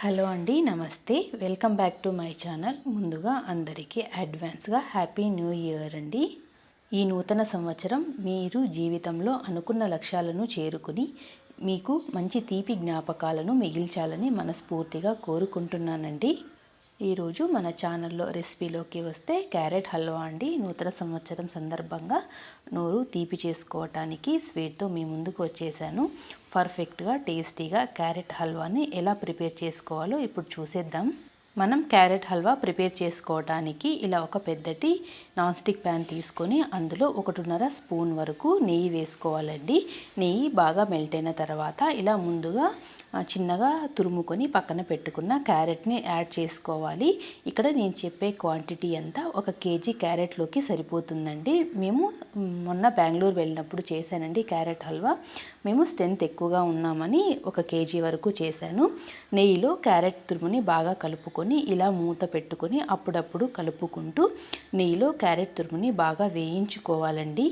Hello అండి నమస్తే. Welcome back to my channel. ముందుగా అందరికీ అడ్వాన్స్గా హ్యాపీ న్యూ ఇయర్ అండి. ఈ నూతన సంవత్సరం మీరు జీవితంలో అనుకున్న లక్ష్యాలను చేరుకుని మీకు మంచి తీపి జ్ఞాపకాలను మిగిల్చాలని మనస్ఫూర్తిగా కోరుకుంటున్నానండి. ఈరోజు మన ఛానల్లో రెసిపీలోకి వస్తే క్యారెట్ హల్వా అండి. నూతన సంవత్సరం సందర్భంగా నోరు తీపి చేసుకోవటానికి స్వీట్తో మీ ముందుకు వచ్చేసాను. పర్ఫెక్ట్గా టేస్టీగా క్యారెట్ హల్వాని ఎలా ప్రిపేర్ చేసుకోవాలో ఇప్పుడు చూసేద్దాం. మనం క్యారెట్ హల్వా ప్రిపేర్ చేసుకోవటానికి ఇలా ఒక పెద్దటి నాన్ స్టిక్ ప్యాన్ తీసుకొని అందులో ఒకటిన్నర స్పూన్ వరకు నెయ్యి వేసుకోవాలండి. నెయ్యి బాగా మెల్ట్ అయిన తర్వాత ఇలా ముందుగా చిన్నగా తురుముకొని పక్కన పెట్టుకున్న క్యారెట్ని యాడ్ చేసుకోవాలి. ఇక్కడ నేను చెప్పే క్వాంటిటీ అంతా ఒక కేజీ క్యారెట్లోకి సరిపోతుందండి. మేము మొన్న బెంగళూరు వెళ్ళినప్పుడు చేశానండి క్యారెట్ హల్వా. మేము స్ట్రెంత్ ఎక్కువగా ఉన్నామని ఒక కేజీ వరకు చేశాను. నెయ్యిలో క్యారెట్ తురుముని బాగా కలుపుకొని ఇలా మూత పెట్టుకొని అప్పుడప్పుడు కలుపుకుంటూ నెయ్యిలో క్యారెట్ క్యారెట్ తురుముని బాగా వేయించుకోవాలండి.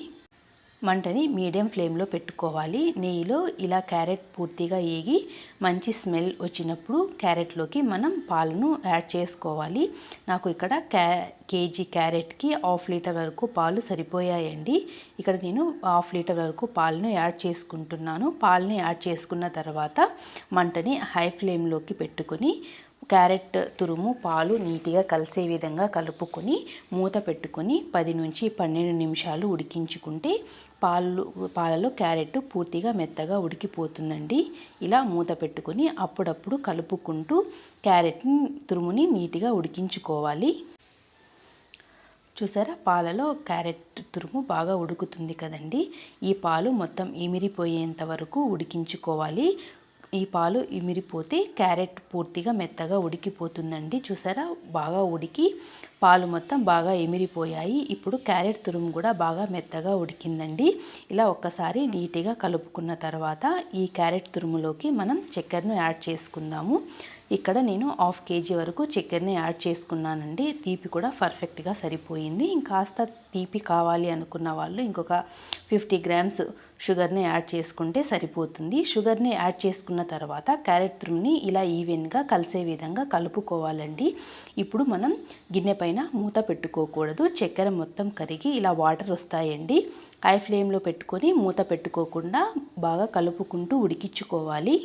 మంటని మీడియం ఫ్లేమ్లో పెట్టుకోవాలి. నెయ్యిలో ఇలా క్యారెట్ పూర్తిగా ఏగి మంచి స్మెల్ వచ్చినప్పుడు క్యారెట్లోకి మనం పాలను యాడ్ చేసుకోవాలి. నాకు ఇక్కడ క్యా కేజీ క్యారెట్కి హాఫ్ లీటర్ వరకు పాలు సరిపోయాయండి. ఇక్కడ నేను హాఫ్ లీటర్ వరకు పాలను యాడ్ చేసుకుంటున్నాను. పాలని యాడ్ చేసుకున్న తర్వాత మంటని హై ఫ్లేమ్లోకి పెట్టుకొని క్యారెట్ తురుము పాలు నీట్గా కలిసే విధంగా కలుపుకొని మూత పెట్టుకొని పది నుంచి పన్నెండు నిమిషాలు ఉడికించుకుంటే పాలు పాలలో క్యారెట్ పూర్తిగా మెత్తగా ఉడికిపోతుందండి. ఇలా మూత పెట్టుకొని అప్పుడప్పుడు కలుపుకుంటూ క్యారెట్ని తురుముని నీట్గా ఉడికించుకోవాలి. చూసారా? పాలలో క్యారెట్ తురుము బాగా ఉడుకుతుంది కదండి. ఈ పాలు మొత్తం ఇమిరిపోయేంత వరకు ఉడికించుకోవాలి. ఈ పాలు ఇమిరిపోతే క్యారెట్ పూర్తిగా మెత్తగా ఉడికిపోతుందండి. చూసారా? బాగా ఉడికి పాలు మొత్తం బాగా ఎమిరిపోయాయి ఇప్పుడు క్యారెట్ తురుము కూడా బాగా మెత్తగా ఉడికిందండి. ఇలా ఒక్కసారి నీట్గా కలుపుకున్న తర్వాత ఈ క్యారెట్ తురుములోకి మనం చక్కెరను యాడ్ చేసుకుందాము. ఇక్కడ నేను హాఫ్ కేజీ వరకు చక్కెరని యాడ్ చేసుకున్నానండి. తీపి కూడా పర్ఫెక్ట్గా సరిపోయింది. ఇంకాస్త తీపి కావాలి అనుకున్న వాళ్ళు ఇంకొక ఫిఫ్టీ గ్రామ్స్ షుగర్ని యాడ్ చేసుకుంటే సరిపోతుంది. షుగర్ని యాడ్ చేసుకున్న తర్వాత క్యారెట్ తురుముని ఇలా ఈవెన్గా కలిసే విధంగా కలుపుకోవాలండి. ఇప్పుడు మనం గిన్నె పైన మూత పెట్టుకోకూడదు. చక్కెర మొత్తం కరిగి ఇలా వాటర్ వస్తాయండి. హై ఫ్లేమ్లో పెట్టుకొని మూత పెట్టుకోకుండా బాగా కలుపుకుంటూ ఉడికించుకోవాలి.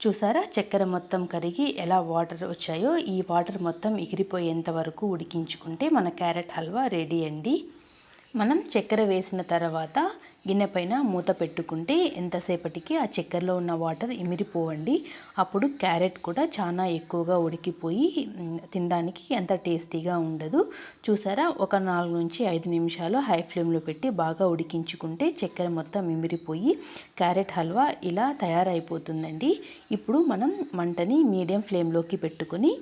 చూసారా? చక్కెర మొత్తం కరిగి ఎలా వాటర్ వచ్చాయో ఈ వాటర్ మొత్తం ఎగిరిపోయేంత వరకు ఉడికించుకుంటే మన క్యారెట్ హల్వా రెడీ అండి. మనం చక్కెర వేసిన తర్వాత గిన్నె పైన మూత పెట్టుకుంటే ఎంతసేపటికి ఆ చక్కెరలో ఉన్న వాటర్ ఇమిరిపోవండి. అప్పుడు క్యారెట్ కూడా చాలా ఎక్కువగా ఉడికిపోయి తినడానికి ఎంత టేస్టీగా ఉండదు. చూసారా? ఒక నాలుగు నుంచి ఐదు నిమిషాలు హై ఫ్లేమ్లో పెట్టి బాగా ఉడికించుకుంటే చక్కెర మొత్తం ఇమిరిపోయి క్యారెట్ హల్వా ఇలా తయారైపోతుందండి. ఇప్పుడు మనం మంటని మీడియం ఫ్లేమ్లోకి పెట్టుకుని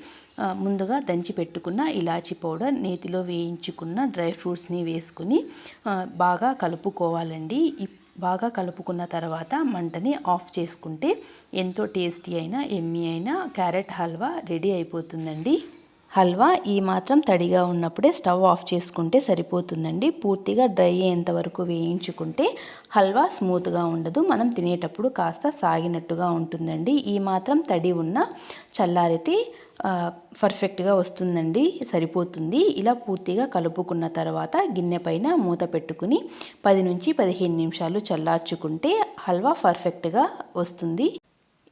ముందుగా దంచి పెట్టుకున్న ఇలాచి పౌడర్ నేతిలో వేయించుకున్న డ్రై ఫ్రూట్స్ని వేసుకుని బాగా కలుపుకోవాలండి. అండి బాగా కలుపుకున్న తర్వాత మంటని ఆఫ్ చేసుకుంటే ఎంతో టేస్టీ అయిన ఎమ్మి అయిన క్యారెట్ హల్వా రెడీ అయిపోతుందండి. హల్వా ఈ మాత్రం తడిగా ఉన్నప్పుడే స్టవ్ ఆఫ్ చేసుకుంటే సరిపోతుందండి. పూర్తిగా డ్రై అయ్యేంత వరకు వేయించుకుంటే హల్వా స్మూత్గా ఉండదు. మనం తినేటప్పుడు కాస్త సాగినట్టుగా ఉంటుందండి. ఈ మాత్రం తడి ఉన్న చల్లారితే పర్ఫెక్ట్గా వస్తుందండి. సరిపోతుంది. ఇలా పూర్తిగా కలుపుకున్న తర్వాత గిన్నె పైన మూత పెట్టుకుని పది నుంచి పదిహేను నిమిషాలు చల్లార్చుకుంటే హల్వా పర్ఫెక్ట్గా వస్తుంది.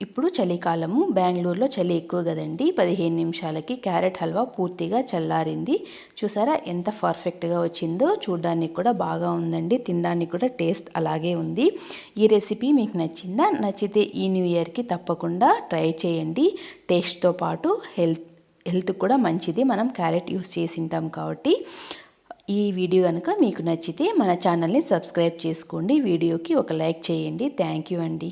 ఇప్పుడు చలికాలము. బెంగళూరులో చలి ఎక్కువ కదండి. పదిహేను నిమిషాలకి క్యారెట్ హల్వా పూర్తిగా చల్లారింది. చూసారా ఎంత పర్ఫెక్ట్గా వచ్చిందో. చూడడానికి కూడా బాగా ఉందండి. తినడానికి కూడా టేస్ట్ అలాగే ఉంది. ఈ రెసిపీ మీకు నచ్చిందా? నచ్చితే ఈ న్యూ ఇయర్కి తప్పకుండా ట్రై చేయండి. టేస్ట్తో పాటు హెల్త్ హెల్త్ కూడా మంచిది. మనం క్యారెట్ యూస్ చేసి ఉంటాం కాబట్టి. ఈ వీడియో కనుక మీకు నచ్చితే మన ఛానల్ని సబ్స్క్రైబ్ చేసుకోండి. వీడియోకి ఒక లైక్ చేయండి. థ్యాంక్ యూ అండి.